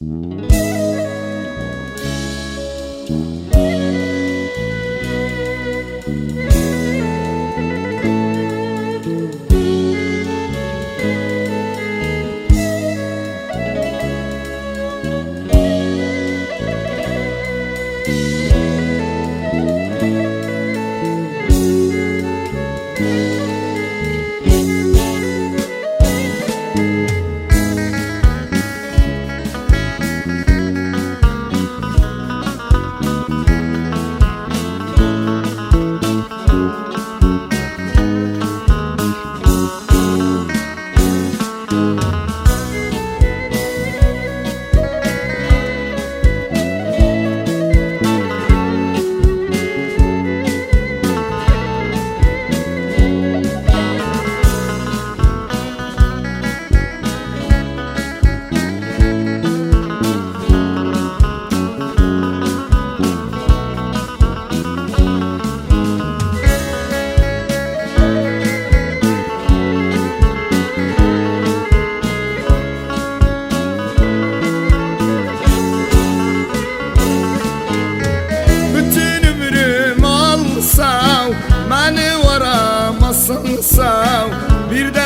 Bütün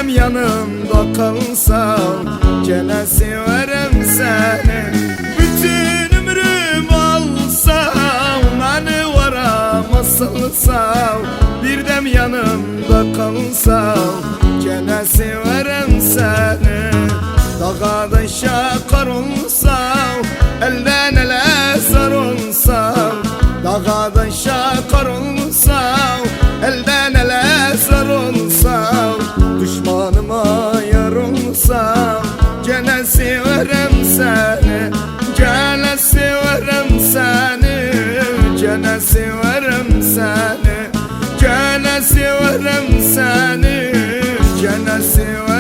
Dem yanımda kalsam Gene severim seni Bütün ömrüm alsam Beni varamazsın sağ Bir dem yanımda kalsam Gene severim seni Dağa daşa kar olsam Elden ele sar olsam Dağa daşa kar olsam Gene severim seni Gene severim seni Gene severim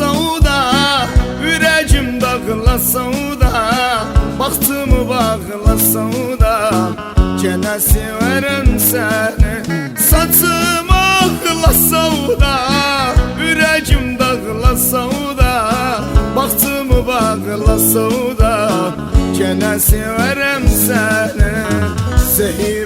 ağla sauda Yüreğim dağla sauda Baktımı bağla sauda Gene severim seni Saçım ağla sauda Yüreğim dağla sauda Baktımı bağla sauda Gene severim seni Zehir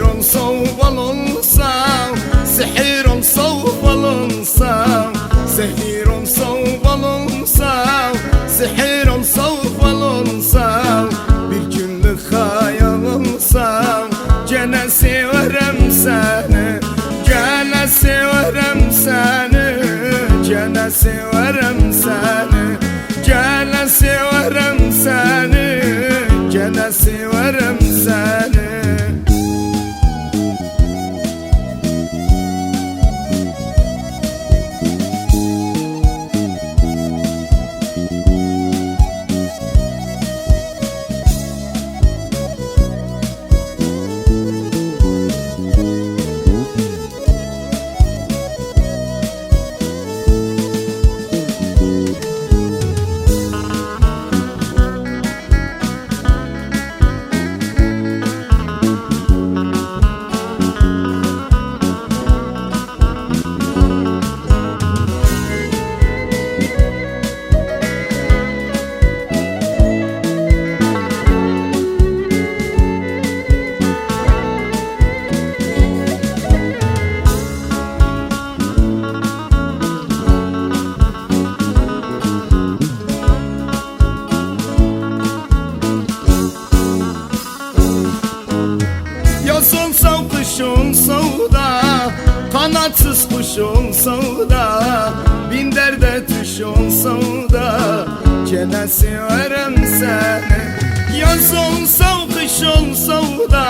severim seni. Gene severim seni. Gene severim Kanatsız kuş olsa da Bin derde düş olsa da Gene severim seni Yaz olsa kış olsa da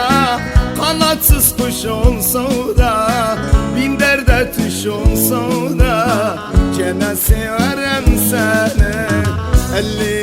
Kanatsız kuş olsa da Bin derde düş olsa da Gene severim seni Elli